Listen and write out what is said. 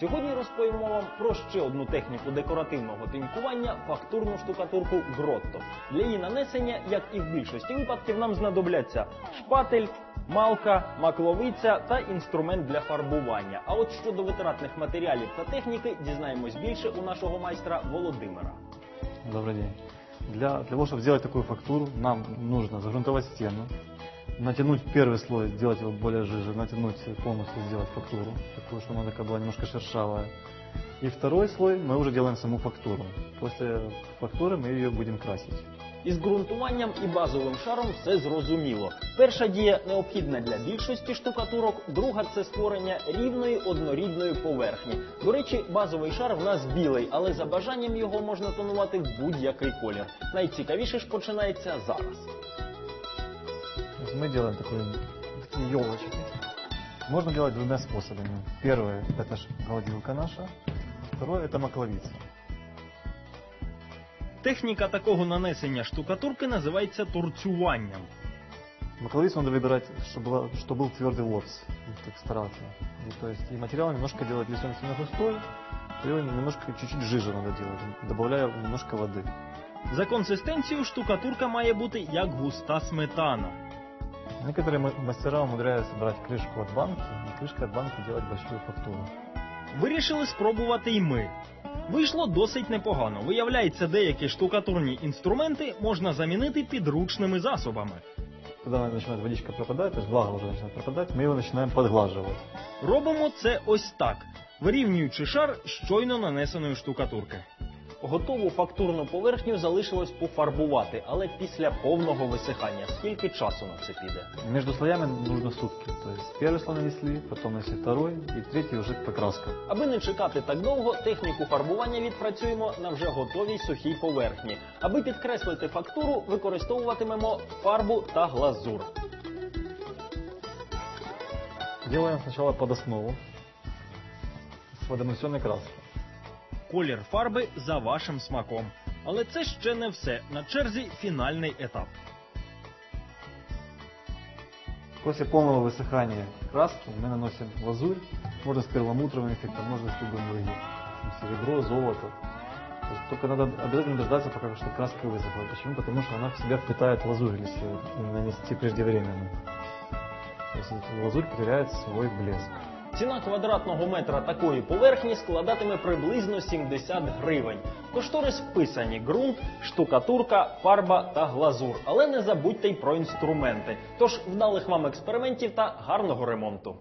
Сьогодні розповімо вам про ще одну техніку декоративного тинькування фактурну штукатурку Гротто. Для її нанесення, як і в більшості випадків, нам знадобляться шпатель, малка, макловиця та інструмент для фарбування. А от щодо витратних матеріалів та техніки дізнаємось більше у нашого майстра Володимира. Добрый день. Для, для того, чтобы сделать такую фактуру, нам нужно загрунтовать стену, натянуть первый слой, сделать его более жиже, натянуть полностью, сделать фактуру, такую, чтобы она такая была немножко шершавая. И второй слой мы уже делаем саму фактуру. После фактуры мы ее будем красить. Із ґрунтуванням і базовим шаром все зрозуміло. Перша дія необхідна для більшості штукатурок, друга це створення рівної однорідної поверхні. До речі, базовий шар в нас білий, але за бажанням його можна тонувати в будь-який колір. Найцікавіше ж починається зараз. То есть мы делаем такую, такие елочки. Можно делать двумя способами. Первый это ж гладилка наша, второй это макловица. Техніка такого нанесення штукатурки називається торцюванням. Макловицу надо выбирать, чтобы, была- чтобы был твердый ворс, так стараться. И, то есть и материал немножко делать, если он сильно густой, то его немножко чуть-чуть жиже надо делать, добавляя немножко воды. За консистенцією штукатурка має бути як густа сметана. Некоторые ма- мастера умудряются брать крышку от банки и крышкой от банки делать большую фактуру. Вирішили спробувати й ми. Вийшло досить непогано. Виявляється, деякі штукатурні інструменти можна замінити підручними засобами. Когда начинает водичка пропадать, то есть влага уже начинает пропадать, мы его начинаем подглаживать. Робимо це ось так, вирівнюючи шар щойно нанесеної штукатурки. Готову фактурну поверхню залишилось пофарбувати, але після повного висихання. Скільки часу на це піде? Между слоями нужно сутки. То есть первый слой нанесли, потом нанесли второй, и третий уже покраска. Аби не чекати так довго, техніку фарбування відпрацюємо на вже готовій сухій поверхні. Аби підкреслити фактуру, використовуватимемо фарбу та глазур. Делаем сначала под основу с водонесенной краской. Колір фарби за вашим смаком. Але це ще не все. На черзі фінальний етап. После полного высыхания краски мы наносим лазурь, можно с перламутровым эффектом, можно с любым другим. Там Серебро, золото. То есть только надо обязательно дождаться, пока что краска высохла. Почему? Потому что она в себя впитает лазурь, если нанести преждевременно. То есть эта лазурь потеряет свой блеск. Ціна квадратного метра такої поверхні складатиме приблизно 70 гривень. Кошторис вписані ґрунт, штукатурка, фарба та глазур. Але не забудьте й про інструменти. Тож вдалих вам експериментів та гарного ремонту.